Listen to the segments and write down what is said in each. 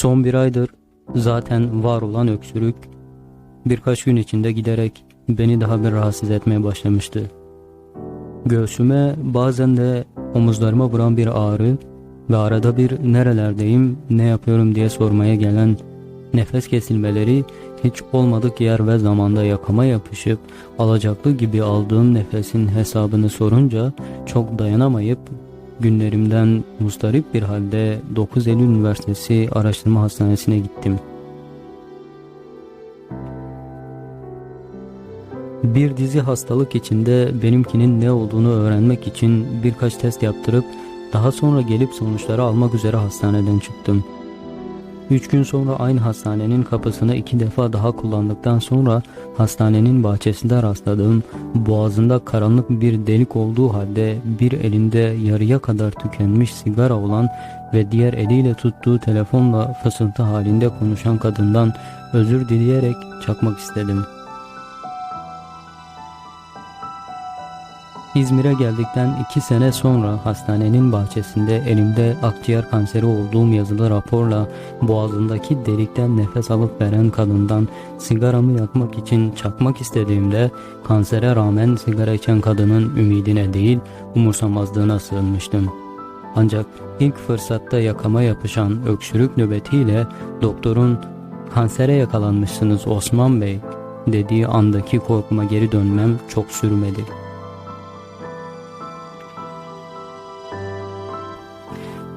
Son bir aydır zaten var olan öksürük birkaç gün içinde giderek beni daha bir rahatsız etmeye başlamıştı. Göğsüme bazen de omuzlarıma vuran bir ağrı ve arada bir nerelerdeyim, ne yapıyorum diye sormaya gelen nefes kesilmeleri hiç olmadık yer ve zamanda yakama yapışıp alacaklı gibi aldığım nefesin hesabını sorunca çok dayanamayıp günlerimden mustarip bir halde 9 Eylül Üniversitesi Araştırma Hastanesi'ne gittim. Bir dizi hastalık içinde benimkinin ne olduğunu öğrenmek için birkaç test yaptırıp daha sonra gelip sonuçları almak üzere hastaneden çıktım. Üç gün sonra aynı hastanenin kapısını iki defa daha kullandıktan sonra hastanenin bahçesinde rastladığım boğazında karanlık bir delik olduğu halde bir elinde yarıya kadar tükenmiş sigara olan ve diğer eliyle tuttuğu telefonla fısıltı halinde konuşan kadından özür dileyerek çakmak istedim.'' İzmir'e geldikten iki sene sonra hastanenin bahçesinde elimde akciğer kanseri olduğum yazılı raporla boğazındaki delikten nefes alıp veren kadından sigaramı yakmak için çakmak istediğimde kansere rağmen sigara içen kadının ümidine değil umursamazlığına sığınmıştım. Ancak ilk fırsatta yakama yapışan öksürük nöbetiyle doktorun kansere yakalanmışsınız Osman Bey dediği andaki korkuma geri dönmem çok sürmedi.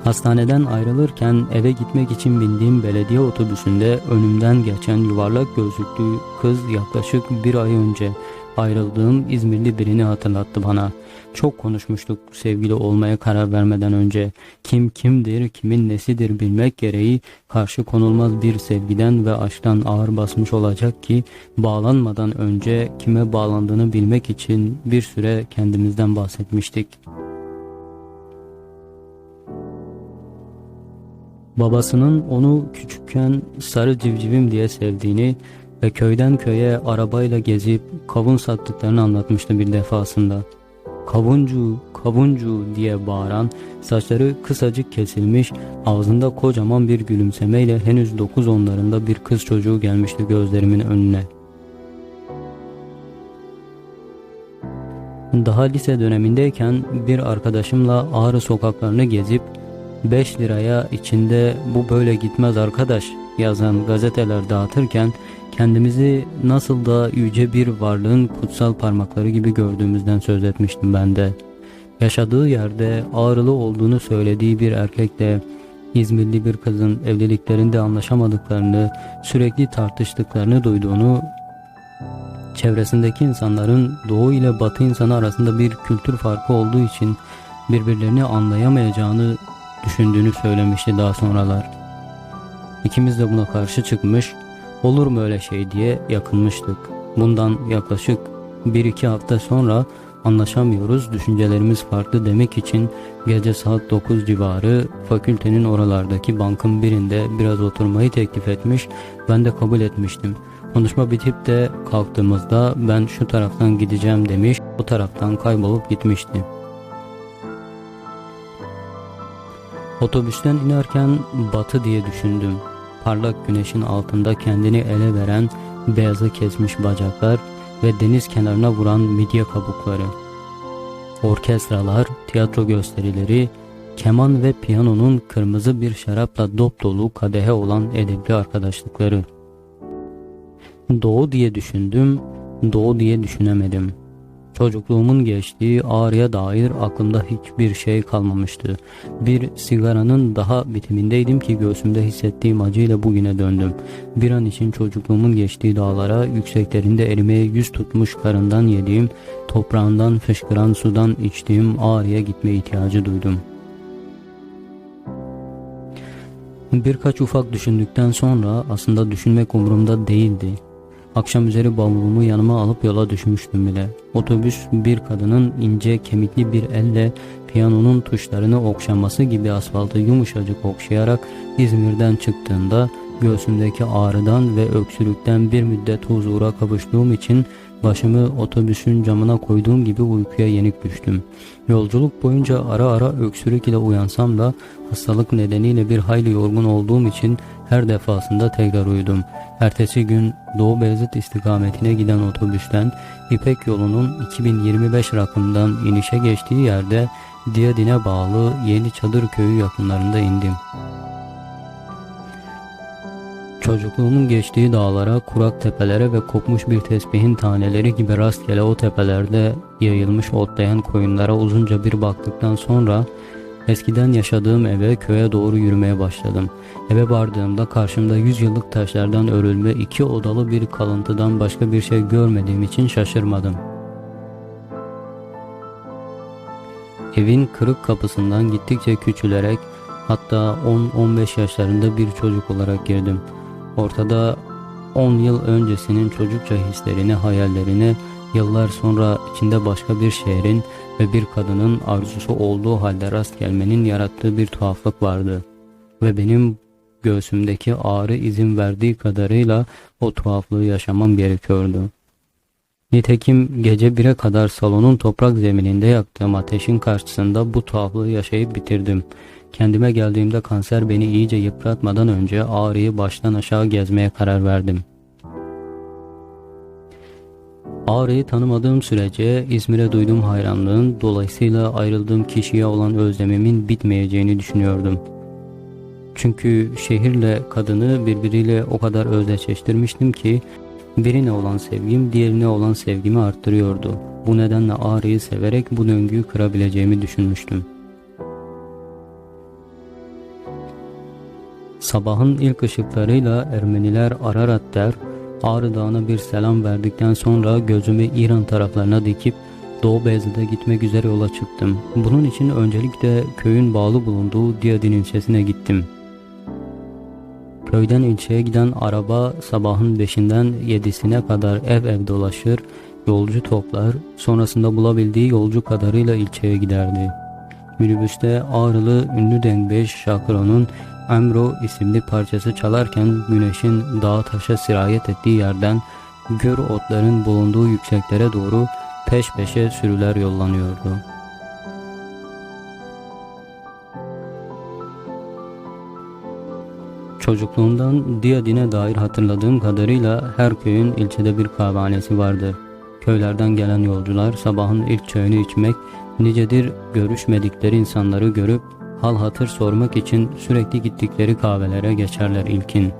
Hastaneden ayrılırken eve gitmek için bindiğim belediye otobüsünde önümden geçen yuvarlak gözlüklü kız yaklaşık bir ay önce ayrıldığım İzmirli birini hatırlattı bana. Çok konuşmuştuk sevgili olmaya karar vermeden önce. Kim kimdir, kimin nesidir bilmek gereği karşı konulmaz bir sevgiden ve aşktan ağır basmış olacak ki bağlanmadan önce kime bağlandığını bilmek için bir süre kendimizden bahsetmiştik. Babasının onu küçükken sarı civcivim diye sevdiğini ve köyden köye arabayla gezip kavun sattıklarını anlatmıştı bir defasında. Kavuncu, kavuncu diye bağıran, saçları kısacık kesilmiş, ağzında kocaman bir gülümsemeyle henüz dokuz onlarında bir kız çocuğu gelmişti gözlerimin önüne. Daha lise dönemindeyken bir arkadaşımla Ağrı sokaklarını gezip 5 liraya içinde bu böyle gitmez arkadaş yazan gazeteler dağıtırken kendimizi nasıl da yüce bir varlığın kutsal parmakları gibi gördüğümüzden söz etmiştim ben de. Yaşadığı yerde ağrılı olduğunu söylediği bir erkekle İzmirli bir kızın evliliklerinde anlaşamadıklarını, sürekli tartıştıklarını duyduğunu, çevresindeki insanların doğu ile batı insanı arasında bir kültür farkı olduğu için birbirlerini anlayamayacağını düşündüğünü söylemişti daha sonralar. İkimiz de buna karşı çıkmış, olur mu öyle şey diye yakınmıştık. Bundan yaklaşık bir iki hafta sonra anlaşamıyoruz, düşüncelerimiz farklı demek için gece saat 9 civarı fakültenin oralardaki bankın birinde biraz oturmayı teklif etmiş, ben de kabul etmiştim. Konuşma bitip de kalktığımızda ben şu taraftan gideceğim demiş, o taraftan kaybolup gitmişti. Otobüsten inerken batı diye düşündüm. Parlak güneşin altında kendini ele veren beyazı kesmiş bacaklar ve deniz kenarına vuran midye kabukları. Orkestralar, tiyatro gösterileri, keman ve piyanonun kırmızı bir şarapla dop dolu kadehe olan edepli arkadaşlıkları. Doğu diye düşündüm, doğu diye düşünemedim.'' Çocukluğumun geçtiği ağrıya dair aklımda hiçbir şey kalmamıştı. Bir sigaranın daha bitimindeydim ki göğsümde hissettiğim acıyla bugüne döndüm. Bir an için çocukluğumun geçtiği dağlara, yükseklerinde erimeye yüz tutmuş karından yediğim, toprağından fışkıran sudan içtiğim ağrıya gitme ihtiyacı duydum. Birkaç ufak düşündükten sonra aslında düşünmek umurumda değildi. Akşam üzeri bavulumu yanıma alıp yola düşmüştüm bile. Otobüs bir kadının ince kemikli bir elle piyanonun tuşlarını okşaması gibi asfaltı yumuşacık okşayarak İzmir'den çıktığında göğsümdeki ağrıdan ve öksürükten bir müddet huzura kavuştuğum için başımı otobüsün camına koyduğum gibi uykuya yenik düştüm. Yolculuk boyunca ara ara öksürük ile uyansam da hastalık nedeniyle bir hayli yorgun olduğum için Her defasında tekrar uyudum. Ertesi gün Doğu Beyazıt istikametine giden otobüsten İpek yolunun 2025 rakımdan inişe geçtiği yerde Diyadin'e bağlı Yeni Çadır Köyü yakınlarında indim. Çocukluğumun geçtiği dağlara, kurak tepelere ve kopmuş bir tesbihin taneleri gibi rastgele o tepelerde yayılmış otlayan koyunlara uzunca bir baktıktan sonra eskiden yaşadığım eve köye doğru yürümeye başladım. Eve vardığımda karşımda yüz yıllık taşlardan örülme iki odalı bir kalıntıdan başka bir şey görmediğim için şaşırmadım. Evin kırık kapısından gittikçe küçülerek hatta 10-15 yaşlarında bir çocuk olarak girdim. Ortada 10 yıl öncesinin çocukça hislerini, hayallerini, yıllar sonra içinde başka bir şehrin ve bir kadının arzusu olduğu halde rast gelmenin yarattığı bir tuhaflık vardı. Ve benim göğsümdeki ağrı izin verdiği kadarıyla o tuhaflığı yaşamam gerekiyordu. Nitekim gece bire kadar salonun toprak zemininde yaktığım ateşin karşısında bu tuhaflığı yaşayıp bitirdim. Kendime geldiğimde kanser beni iyice yıpratmadan önce ağrıyı baştan aşağı gezmeye karar verdim. Ağrı'yı tanımadığım sürece İzmir'e duyduğum hayranlığın dolayısıyla ayrıldığım kişiye olan özlemimin bitmeyeceğini düşünüyordum. Çünkü şehirle kadını birbiriyle o kadar özdeşleştirmiştim ki birine olan sevgim diğerine olan sevgimi arttırıyordu. Bu nedenle Ağrı'yı severek bu döngüyü kırabileceğimi düşünmüştüm. Sabahın ilk ışıklarıyla Ermeniler Ararat der, Ağrı Dağı'na bir selam verdikten sonra gözümü İran taraflarına dikip Doğu Beyazıt'a gitmek üzere yola çıktım. Bunun için öncelikle köyün bağlı bulunduğu Diyadin ilçesine gittim. Köyden ilçeye giden araba sabahın 5'inden 7'sine kadar ev ev dolaşır, yolcu toplar, sonrasında bulabildiği yolcu kadarıyla ilçeye giderdi. Minibüste Ağrılı ünlü dengbeş Şakro'nun Emro isimli parçası çalarken güneşin dağa taşa sirayet ettiği yerden gör otların bulunduğu yükseklere doğru peş peşe sürüler yollanıyordu. Çocukluğumdan Diyadin'e dair hatırladığım kadarıyla her köyün ilçede bir kahvehanesi vardı. Köylerden gelen yolcular sabahın ilk çayını içmek, nicedir görüşmedikleri insanları görüp hal hatır sormak için sürekli gittikleri kahvelere geçerler ilkin.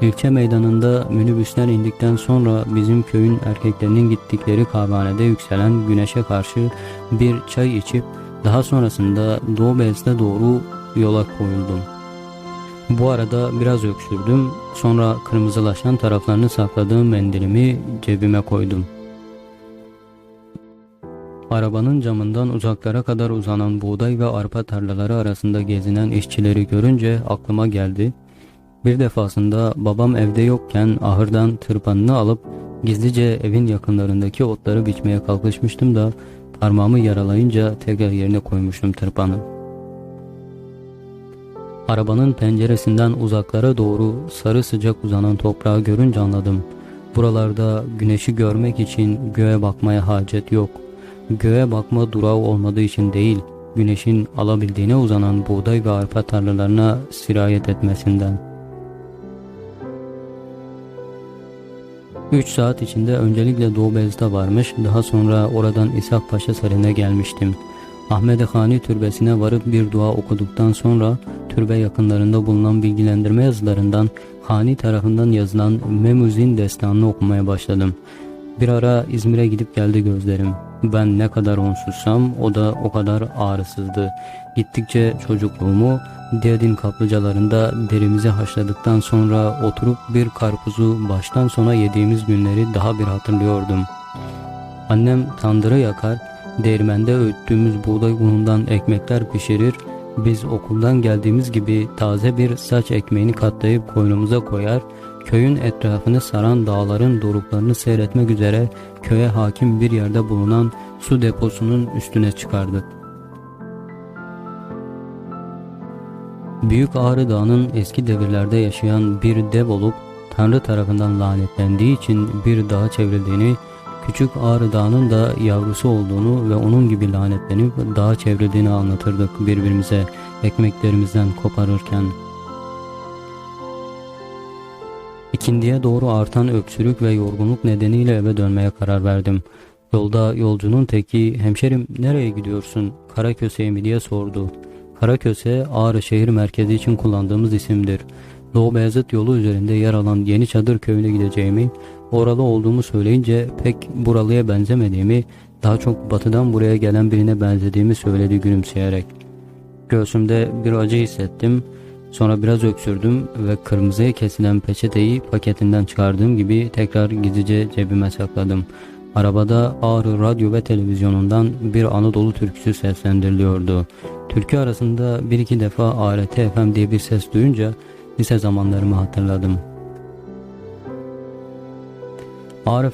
İlçe meydanında minibüsler indikten sonra bizim köyün erkeklerinin gittikleri kahvehanede yükselen güneşe karşı bir çay içip daha sonrasında Doğu Beyazıt'a doğru yola koyuldum. Bu arada biraz öksürdüm, sonra kırmızılaşan taraflarını sakladığım mendilimi cebime koydum. Arabanın camından uzaklara kadar uzanan buğday ve arpa tarlaları arasında gezinen işçileri görünce aklıma geldi. Bir defasında babam evde yokken ahırdan tırpanını alıp gizlice evin yakınlarındaki otları biçmeye kalkışmıştım da parmağımı yaralayınca tekrar yerine koymuştum tırpanı. Arabanın penceresinden uzaklara doğru sarı sıcak uzanan toprağı görünce anladım. Buralarda güneşi görmek için göğe bakmaya hacet yok. Göğe bakma durağı olmadığı için değil, güneşin alabildiğine uzanan buğday ve arpa tarlalarına sirayet etmesinden. 3 saat içinde öncelikle Doğu Beyazıt'a varmış, daha sonra oradan İshak Paşa Sarayı'na gelmiştim. Ahmet Hani türbesine varıp bir dua okuduktan sonra türbe yakınlarında bulunan bilgilendirme yazılarından Hani tarafından yazılan Memuzin destanını okumaya başladım. Bir ara İzmir'e gidip geldi gözlerim. Ben ne kadar onsuzsam o da o kadar ağrısızdı. Gittikçe çocukluğumu Diyadin kaplıcalarında derimizi haşladıktan sonra oturup bir karpuzu baştan sona yediğimiz günleri daha bir hatırlıyordum. Annem tandırı yakar, değirmende öğüttüğümüz buğday unundan ekmekler pişirir, biz okuldan geldiğimiz gibi taze bir saç ekmeğini katlayıp koynumuza koyar, köyün etrafını saran dağların doruklarını seyretmek üzere köye hakim bir yerde bulunan su deposunun üstüne çıkardık. Büyük Ağrı Dağı'nın eski devirlerde yaşayan bir dev olup Tanrı tarafından lanetlendiği için bir dağa çevrildiğini, Küçük Ağrı Dağı'nın da yavrusu olduğunu ve onun gibi lanetlenip dağa çevrildiğini anlatırdık birbirimize ekmeklerimizden koparırken. İkindiye doğru artan öksürük ve yorgunluk nedeniyle eve dönmeye karar verdim. Yolda yolcunun teki hemşerim nereye gidiyorsun Karaköse'ye mi diye sordu. Karaköse Ağrı şehir merkezi için kullandığımız isimdir. Doğu Beyazıt yolu üzerinde yer alan Yeni Çadır köyüne gideceğimi, oralı olduğumu söyleyince pek buralıya benzemediğimi, daha çok batıdan buraya gelen birine benzediğimi söyledi gülümseyerek. Göğsümde bir acı hissettim. Sonra biraz öksürdüm ve kırmızıya kesilen peçeteyi paketinden çıkardığım gibi tekrar gizlice cebime sakladım. Arabada Ağrı Radyo ve Televizyonu'ndan bir Anadolu türküsü seslendiriliyordu. Türkü arasında bir iki defa ART FM diye bir ses duyunca lise zamanlarımı hatırladım.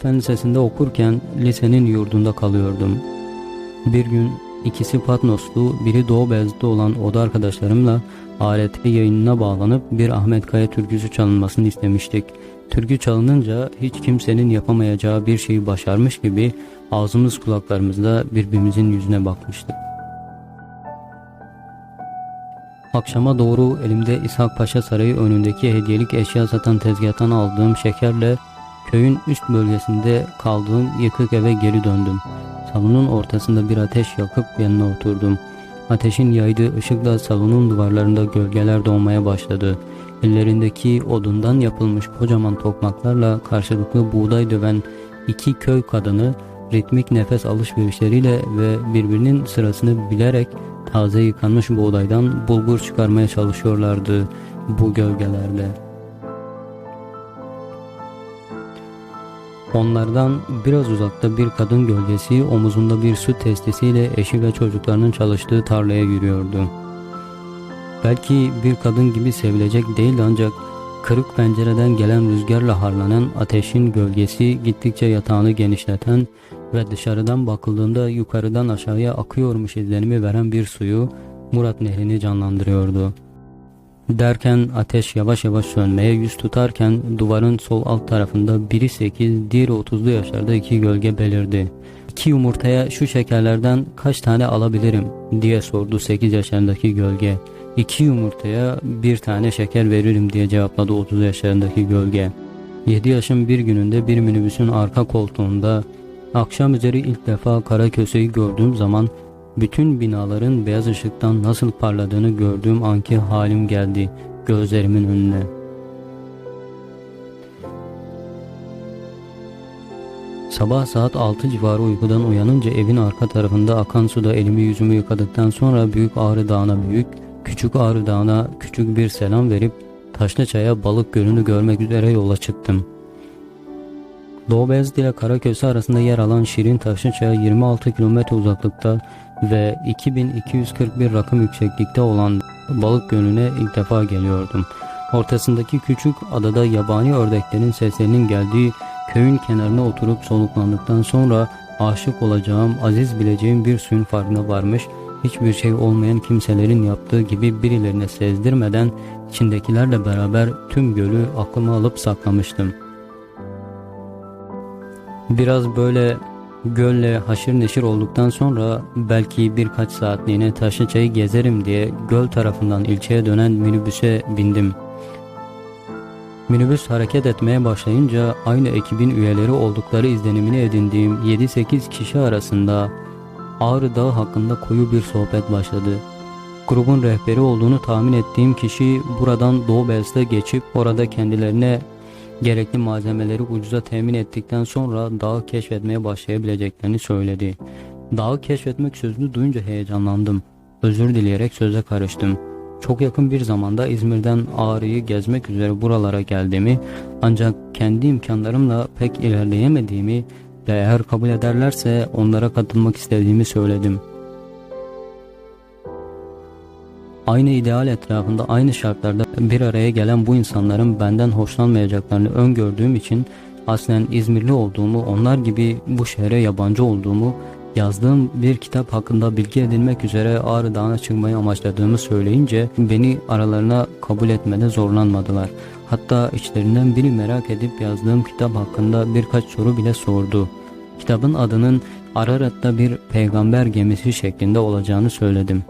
Fen Lisesi'nde okurken lisenin yurdunda kalıyordum. Bir gün ikisi Patnoslu, biri Doğu Beyazıt'ta olan oda arkadaşlarımla ART yayınına bağlanıp bir Ahmet Kaya türküsü çalınmasını istemiştik. Türkü çalınınca hiç kimsenin yapamayacağı bir şeyi başarmış gibi ağzımız kulaklarımızda birbirimizin yüzüne bakmıştık. Akşama doğru elimde İshak Paşa Sarayı önündeki hediyelik eşya satan tezgahtan aldığım şekerle köyün üst bölgesinde kaldığım yıkık eve geri döndüm. Salonun ortasında bir ateş yakıp yanına oturdum. Ateşin yaydığı ışıkla salonun duvarlarında gölgeler doğmaya başladı. Ellerindeki odundan yapılmış kocaman tokmaklarla karşılıklı buğday döven iki köy kadını ritmik nefes alışverişleriyle ve birbirinin sırasını bilerek taze yıkanmış buğdaydan bulgur çıkarmaya çalışıyorlardı bu gölgelerle. Onlardan biraz uzakta bir kadın gölgesi omuzunda bir süt testisiyle eşi ve çocuklarının çalıştığı tarlaya yürüyordu. Belki bir kadın gibi sevilecek değildi ancak kırık pencereden gelen rüzgarla harlanan ateşin gölgesi gittikçe yatağını genişleten ve dışarıdan bakıldığında yukarıdan aşağıya akıyormuş izlenimi veren bir suyu Murat Nehri'ni canlandırıyordu. Derken ateş yavaş yavaş sönmeye yüz tutarken duvarın sol alt tarafında biri 8, diğeri 30'lu yaşlarda iki gölge belirdi. İki yumurtaya şu şekerlerden kaç tane alabilirim diye sordu 8 yaşlarındaki gölge. İki yumurtaya bir tane şeker veririm diye cevapladı 30 yaşlarındaki gölge. 7 yaşın bir gününde bir minibüsün arka koltuğunda akşam üzeri ilk defa Karaköse'yi gördüğüm zaman bütün binaların beyaz ışıktan nasıl parladığını gördüğüm anki halim geldi gözlerimin önüne. Sabah saat 6 civarı uykudan uyanınca evin arka tarafında akan suda elimi yüzümü yıkadıktan sonra Büyük Ağrı Dağı'na büyük, Küçük Ağrı Dağı'na küçük bir selam verip Taşlıçay'a balık gölünü görmek üzere yola çıktım. Doğu Beyazıt ile Karaköse arasında yer alan Şirin Taşlıçay'a 26 kilometre uzaklıkta ve 2241 rakım yükseklikte olan balık gölüne ilk defa geliyordum. Ortasındaki küçük adada yabani ördeklerin seslerinin geldiği köyün kenarına oturup soluklandıktan sonra aşık olacağım, aziz bileceğim bir suyun farkına varmış, hiçbir şey olmayan kimselerin yaptığı gibi birilerine sezdirmeden içindekilerle beraber tüm gölü aklıma alıp saklamıştım. Biraz böyle Gölle haşır neşir olduktan sonra belki birkaç saatliğine Taşlıçay'ı gezerim diye göl tarafından ilçeye dönen minibüse bindim. Minibüs hareket etmeye başlayınca aynı ekibin üyeleri oldukları izlenimini edindiğim 7-8 kişi arasında Ağrı Dağı hakkında koyu bir sohbet başladı. Grubun rehberi olduğunu tahmin ettiğim kişi buradan Doğu Beyazıt'a geçip orada kendilerine gerekli malzemeleri ucuza temin ettikten sonra dağı keşfetmeye başlayabileceklerini söyledi. Dağı keşfetmek sözünü duyunca heyecanlandım. Özür dileyerek söze karıştım. Çok yakın bir zamanda İzmir'den Ağrı'yı gezmek üzere buralara geldiğimi ancak kendi imkanlarımla pek ilerleyemediğimi ve eğer kabul ederlerse onlara katılmak istediğimi söyledim. Aynı ideal etrafında aynı şartlarda bir araya gelen bu insanların benden hoşlanmayacaklarını öngördüğüm için aslen İzmirli olduğumu, onlar gibi bu şehre yabancı olduğumu, yazdığım bir kitap hakkında bilgi edinmek üzere Ağrı Dağı'na çıkmayı amaçladığımı söyleyince beni aralarına kabul etmede zorlanmadılar. Hatta içlerinden biri merak edip yazdığım kitap hakkında birkaç soru bile sordu. Kitabın adının Ararat'ta bir peygamber gemisi şeklinde olacağını söyledim.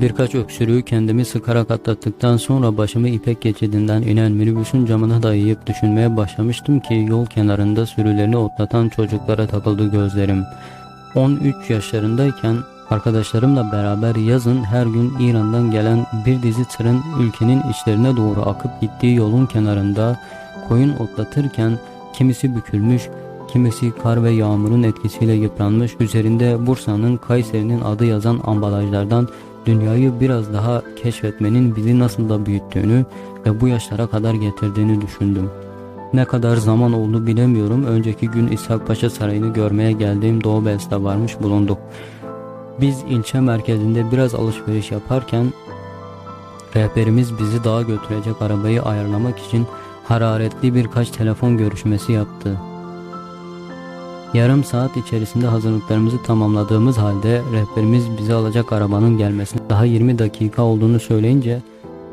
Birkaç öksürüğü kendimi sıkarak atlattıktan sonra başımı ipek geçidinden inen minibüsün camına dayayıp düşünmeye başlamıştım ki yol kenarında sürülerini otlatan çocuklara takıldı gözlerim. 13 yaşlarındayken arkadaşlarımla beraber yazın her gün İran'dan gelen bir dizi tırın ülkenin içlerine doğru akıp gittiği yolun kenarında koyun otlatırken kimisi bükülmüş, kimisi kar ve yağmurun etkisiyle yıpranmış, üzerinde Bursa'nın, Kayseri'nin adı yazan ambalajlardan dünyayı biraz daha keşfetmenin bizi nasıl da büyüttüğünü ve bu yaşlara kadar getirdiğini düşündüm. Ne kadar zaman oldu bilemiyorum. Önceki gün İshak Paşa Sarayı'nı görmeye geldiğim Doğu Beyazıt'a varmış bulunduk. Biz ilçe merkezinde biraz alışveriş yaparken rehberimiz bizi dağa götürecek arabayı ayarlamak için hararetli birkaç telefon görüşmesi yaptı. Yarım saat içerisinde hazırlıklarımızı tamamladığımız halde rehberimiz bizi alacak arabanın gelmesine daha 20 dakika olduğunu söyleyince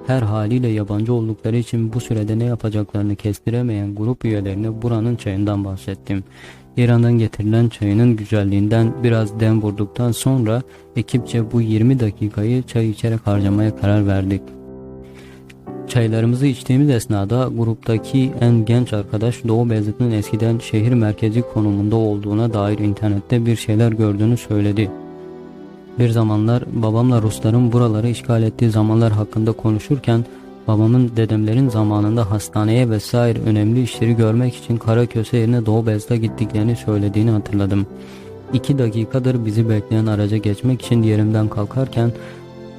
her haliyle yabancı oldukları için bu sürede ne yapacaklarını kestiremeyen grup üyelerine buranın çayından bahsettim. İran'dan getirilen çayının güzelliğinden biraz dem vurduktan sonra ekipçe bu 20 dakikayı çay içerek harcamaya karar verdik. Çaylarımızı içtiğimiz esnada gruptaki en genç arkadaş Doğu Beyazıt'ın eskiden şehir merkezi konumunda olduğuna dair internette bir şeyler gördüğünü söyledi. Bir zamanlar babamla Rusların buraları işgal ettiği zamanlar hakkında konuşurken babamın dedemlerin zamanında hastaneye vesaire önemli işleri görmek için Karaköse yerine Doğu Beyazıt'a gittiklerini söylediğini hatırladım. İki dakikadır bizi bekleyen araca geçmek için yerimden kalkarken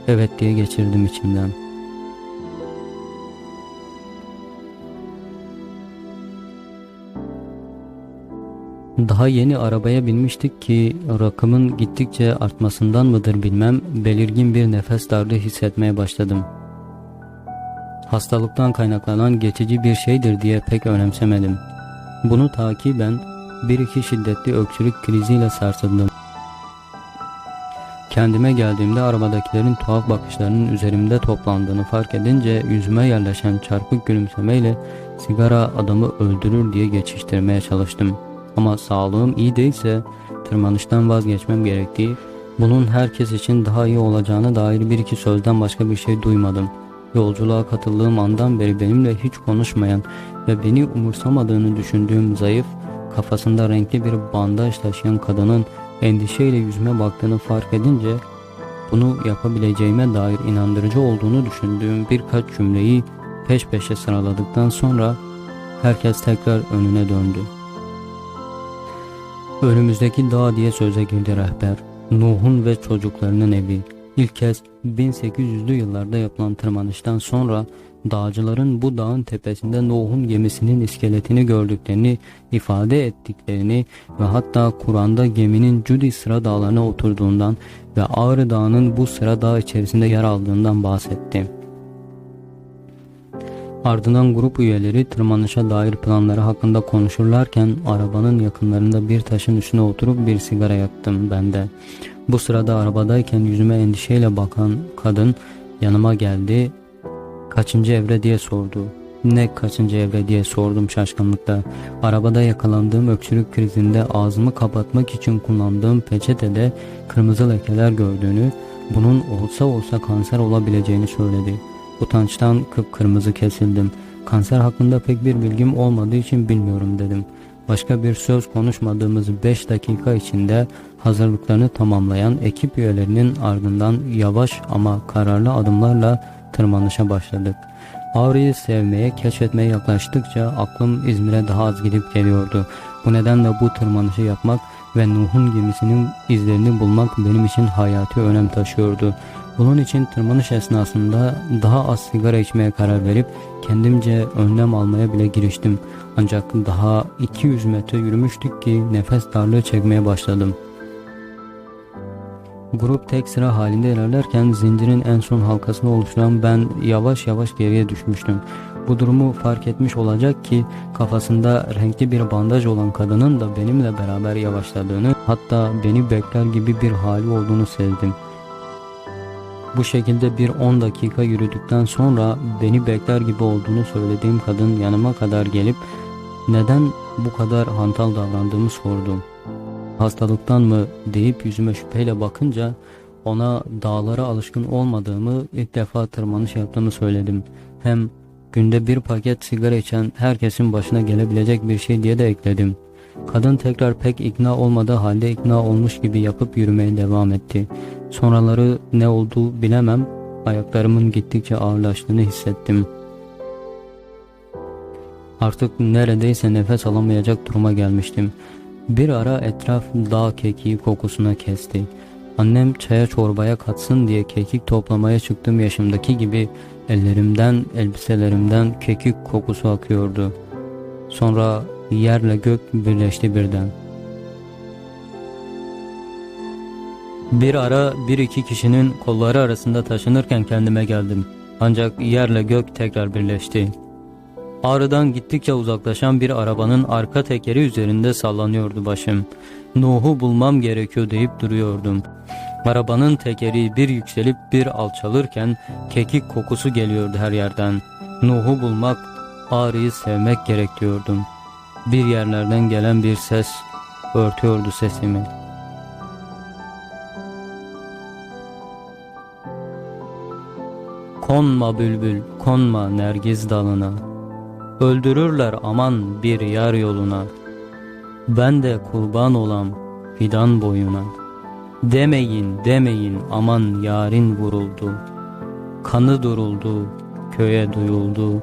evet diye geçirdim içimden. Daha yeni arabaya binmiştik ki rakımın gittikçe artmasından mıdır bilmem belirgin bir nefes darlığı hissetmeye başladım. Hastalıktan kaynaklanan geçici bir şeydir diye pek önemsemedim. Bunu takiben bir iki şiddetli öksürük kriziyle sarsıldım. Kendime geldiğimde arabadakilerin tuhaf bakışlarının üzerimde toplandığını fark edince yüzüme yerleşen çarpık gülümsemeyle sigara adamı öldürür diye geçiştirmeye çalıştım. Ama sağlığım iyi değilse tırmanıştan vazgeçmem gerektiği, bunun herkes için daha iyi olacağına dair bir iki sözden başka bir şey duymadım. Yolculuğa katıldığım andan beri benimle hiç konuşmayan ve beni umursamadığını düşündüğüm zayıf, kafasında renkli bir bandaj taşıyan kadının endişeyle yüzüme baktığını fark edince bunu yapabileceğime dair inandırıcı olduğunu düşündüğüm birkaç cümleyi peş peşe sıraladıktan sonra herkes tekrar önüne döndü. Önümüzdeki dağ diye söze girdi rehber. Nuh'un ve çocuklarının evi. İlk kez 1800'lü yıllarda yapılan tırmanıştan sonra dağcıların bu dağın tepesinde Nuh'un gemisinin iskeletini gördüklerini ifade ettiklerini ve hatta Kur'an'da geminin Cudi sıra dağlarına oturduğundan ve Ağrı Dağı'nın bu sıra dağ içerisinde yer aldığından bahsetti. Ardından grup üyeleri tırmanışa dair planları hakkında konuşurlarken arabanın yakınlarında bir taşın üstüne oturup bir sigara yaktım ben de. Bu sırada arabadayken yüzüme endişeyle bakan kadın yanıma geldi. Kaçıncı evre diye sordu. Ne kaçıncı evre diye sordum şaşkınlıkla. Arabada yakalandığım öksürük krizinde ağzımı kapatmak için kullandığım peçetede kırmızı lekeler gördüğünü, bunun olsa olsa kanser olabileceğini söyledi. Utançtan kıpkırmızı kesildim. Kanser hakkında pek bir bilgim olmadığı için bilmiyorum dedim. Başka bir söz konuşmadığımız 5 dakika içinde hazırlıklarını tamamlayan ekip üyelerinin ardından yavaş ama kararlı adımlarla tırmanışa başladık. Ağrı'yı sevmeye, keşfetmeye yaklaştıkça aklım İzmir'e daha az gidip geliyordu. Bu nedenle bu tırmanışı yapmak ve Nuh'un gemisinin izlerini bulmak benim için hayati önem taşıyordu. Bunun için tırmanış esnasında daha az sigara içmeye karar verip kendimce önlem almaya bile giriştim. Ancak daha 200 metre yürümüştük ki nefes darlığı çekmeye başladım. Grup tek sıra halinde ilerlerken zincirin en son halkasını oluşturan ben yavaş yavaş geriye düşmüştüm. Bu durumu fark etmiş olacak ki kafasında renkli bir bandaj olan kadının da benimle beraber yavaşladığını hatta beni bekler gibi bir hali olduğunu sezdim. Bu şekilde bir 10 dakika yürüdükten sonra beni bekler gibi olduğunu söylediğim kadın yanıma kadar gelip neden bu kadar hantal davrandığımı sordu. Hastalıktan mı deyip yüzüme şüpheyle bakınca Ona dağlara alışkın olmadığımı, ilk defa tırmanış yaptığımı söyledim. Hem günde bir paket sigara içen herkesin başına gelebilecek bir şey diye de ekledim. Kadın tekrar pek ikna olmadığı halde ikna olmuş gibi yapıp yürümeye devam etti. Sonraları ne oldu bilemem. Ayaklarımın gittikçe ağırlaştığını hissettim. Artık neredeyse nefes alamayacak duruma gelmiştim. Bir ara etraf dağ kekiği kokusuna kesti. Annem çaya çorbaya katsın diye kekik toplamaya çıktığım yaşımdaki gibi ellerimden, elbiselerimden kekik kokusu akıyordu. Sonra yerle gök birleşti birden. Bir ara bir iki kişinin kolları arasında taşınırken kendime geldim. Ancak yerle gök tekrar birleşti. Ağrıdan gittikçe uzaklaşan bir arabanın arka tekeri üzerinde sallanıyordu başım. Nuh'u bulmam gerekiyor deyip duruyordum. Arabanın tekeri bir yükselip bir alçalırken kekik kokusu geliyordu her yerden. Nuh'u bulmak, ağrıyı sevmek gerek diyordum. Bir yerlerden gelen bir ses örtüyordu sesimi. Konma bülbül, konma nergiz dalına. Öldürürler aman bir yar yoluna. Ben de kurban olam fidan boyuna. Demeyin demeyin aman yarin vuruldu. Kanı duruldu, köye duyuldu.